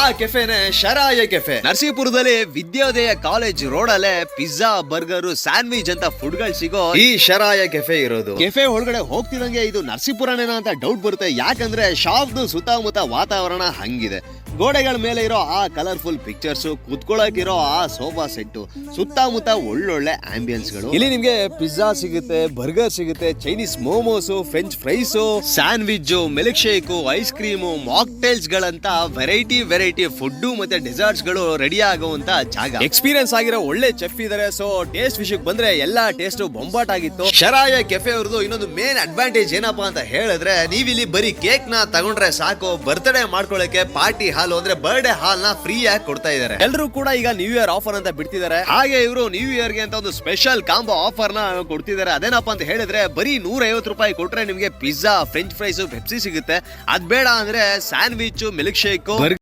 ಆ ಕೆಫೆನೆ ಶರಾಯ ಕೆಫೆ. ನರಸೀಪುರದಲ್ಲಿ ವಿದ್ಯೋದಯ ಕಾಲೇಜ್ ರೋಡ್ ಅಲ್ಲೇ ಪಿಜ್ಜಾ ಬರ್ಗರ್ ಸ್ಯಾಂಡ್ವಿಚ್ ಅಂತ ಫುಡ್ಗಳು ಸಿಗೋ ಈ ಶರಾಯ ಕೆಫೆ ಇರೋದು. ಕೆಫೆ ಒಳಗಡೆ ಹೋಗ್ತಿದಂಗೆ ಇದು ನರಸೀಪುರನೇನ ಅಂತ ಡೌಟ್ ಬರುತ್ತೆ. ಯಾಕಂದ್ರೆ ಶಾಪ್ದು ಸುತ್ತಮುತ್ತ ವಾತಾವರಣ ಹಂಗಿದೆ. ಗೋಡೆಗಳ ಮೇಲೆ ಇರೋ ಆ ಕಲರ್ಫುಲ್ ಪಿಕ್ಚರ್ಸ್ ಕುತ್ಕೊಳ್ಳೋಕಿರೋ ಆ ಸೋಫಾ ಸೆಟ್ ಸುತ್ತಮುತ್ತ ಒಳ್ಳೊಳ್ಳೆ ಆಂಬಿಯನ್ಸ್ಗಳು. ಇಲ್ಲಿ ನಿಮ್ಗೆ ಪಿಜ್ಜಾ ಸಿಗುತ್ತೆ ಬರ್ಗರ್ ಸಿಗುತ್ತೆ Chinese momos French fries sandwich milk shake ice cream mocktails ಗಳಂತ variety variety food ಮತ್ತೆ ಡೆಸರ್ಟ್ಸ್ಗಳು ರೆಡಿ ಆಗುವಂತ ಜಾಗ. ಎಕ್ಸ್ಪೀರಿಯನ್ಸ್ ಆಗಿರೋ ಒಳ್ಳೆ ಚೆಫ್ ಇದಾರೆ ಸೊ ಟೇಸ್ಟ್ ವಿಷಯಕ್ಕೆ ಬಂದ್ರೆ ಎಲ್ಲಾ ಟೇಸ್ಟ್ ಬೊಂಬಾಟ್ ಆಗಿತ್ತು ಶರಾಯ ಕೆಫೆ ಅವ್ರದ್ದು ಇನ್ನೊಂದು ಮೇನ್ ಅಡ್ವಾಂಟೇಜ್ ಏನಪ್ಪಾ ಅಂತ ಹೇಳಿದ್ರೆ ನೀವಿಲ್ಲಿ ಬರೀ ಕೇಕ್ನ ತಗೊಂಡ್ರೆ ಸಾಕು ಬರ್ತ್ಡೇ ಮಾಡ್ಕೊಳ್ಳಕ್ಕೆ ಪಾರ್ಟಿ ಹಾಲ್ ಅಂದ್ರೆ ಬರ್ಡೇ ಹಾಲ್ನ ಫ್ರೀ ಆಗಿ ಕೊಡ್ತಾ ಇದಾರೆ. ಎಲ್ಲರೂ ಕೂಡ ಈಗ ನ್ಯೂ ಇಯರ್ ಆಫರ್ ಅಂತ ಬಿಡ್ತಿದ್ದಾರೆ ಹಾಗೆ ಇವರು ನ್ಯೂ ಇಯರ್ಗೆ ಅಂತ ಒಂದು ಸ್ಪೆಷಲ್ ಕಾಂಬೋ ಆಫರ್ನ ಕೊಡ್ತಿದ್ದಾರೆ ಅದೇನಪ್ಪ ಅಂತ ಹೇಳಿದ್ರೆ ಬರೀ ನೂರ ಐವತ್ತು ರೂಪಾಯಿ ಕೊಟ್ರೆ ನಿಮ್ಗೆ ಪಿಜ್ಜಾ ಫ್ರೆಂಚ್ ಫ್ರೈಸ್ ಪೆಪ್ಸಿ ಸಿಗುತ್ತೆ. ಅದ್ ಬೇಡ ಅಂದ್ರೆ ಸ್ಯಾಂಡ್ವಿಚ್ ಮಿಲ್ಕ್ ಶೇಕ್